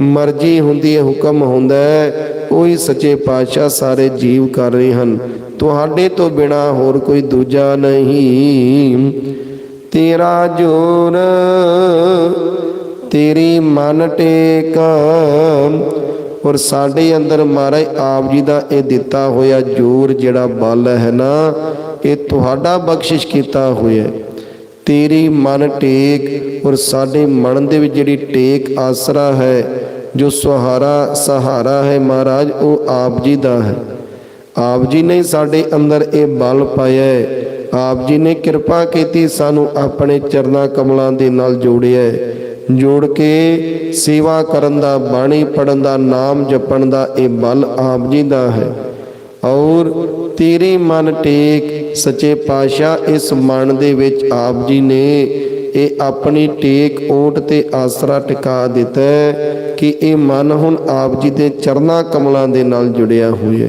ਮਰਜ਼ੀ ਹੁੰਦੀ ਹੈ ਹੁਕਮ ਹੁੰਦਾ ਹੈ ਉਹੀ ਸੱਚੇ ਪਾਤਸ਼ਾਹ ਸਾਰੇ ਜੀਵ ਕਰ ਰਹੇ ਹਨ। ਤੁਹਾਡੇ ਤੋਂ ਬਿਨਾ ਹੋਰ ਕੋਈ ਦੂਜਾ ਨਹੀਂ। ਤੇਰਾ ਜੋਰ ਤੇਰੀ ਮਨ ਟੇਕ। ਔਰ ਸਾਡੇ ਅੰਦਰ ਮਹਾਰਾਜ ਆਪ ਜੀ ਦਾ ਇਹ ਦਿੱਤਾ ਹੋਇਆ ਜੋਰ ਜਿਹੜਾ ਬਲ ਹੈ ਨਾ, ਇਹ ਤੁਹਾਡਾ ਬਖਸ਼ਿਸ਼ ਕੀਤਾ ਹੋਇਆ ਤੇਰੀ ਮਨ ਟੇਕ ਔਰ ਸਾਡੇ ਮਨ ਦੇ ਵਿੱਚ ਜਿਹੜੀ ਟੇਕ ਆਸਰਾ ਹੈ ਜੋ ਸਹਾਰਾ ਸਹਾਰਾ ਹੈ ਮਹਾਰਾਜ, ਉਹ ਆਪ ਜੀ ਦਾ ਹੈ। ਆਪ ਜੀ ਨੇ ਸਾਡੇ ਅੰਦਰ ਇਹ ਬਲ ਪਾਇਆ ਹੈ। ਆਪ ਜੀ ਨੇ ਕਿਰਪਾ ਕੀਤੀ ਸਾਨੂੰ ਆਪਣੇ ਚਰਨਾ ਕਮਲਾਂ ਦੇ ਨਾਲ ਜੋੜਿਆ ਹੈ। ਜੋੜ ਕੇ ਸੇਵਾ ਕਰਨ ਦਾ, ਬਾਣੀ ਪੜਨ ਦਾ, ਨਾਮ ਜਪਣ ਦਾ ਇਹ ਬਲ ਆਪ ਜੀ ਦਾ ਹੈ। ਔਰ ਤੇਰੇ ਮਨ ਟੇਕ, ਸੱਚੇ ਪਾਤਸ਼ਾਹ ਇਸ ਮਨ ਦੇ ਵਿੱਚ ਆਪ ਜੀ ਨੇ ਇਹ ਆਪਣੀ ਟੇਕ ਓਟ ਤੇ ਆਸਰਾ ਟਿਕਾ ਦਿੱਤਾ ਕਿ ਇਹ ਮਨ ਹੁਣ ਆਪ ਜੀ ਦੇ ਚਰਨਾ ਕਮਲਾਂ ਦੇ ਨਾਲ ਜੁੜਿਆ ਹੋਇਆ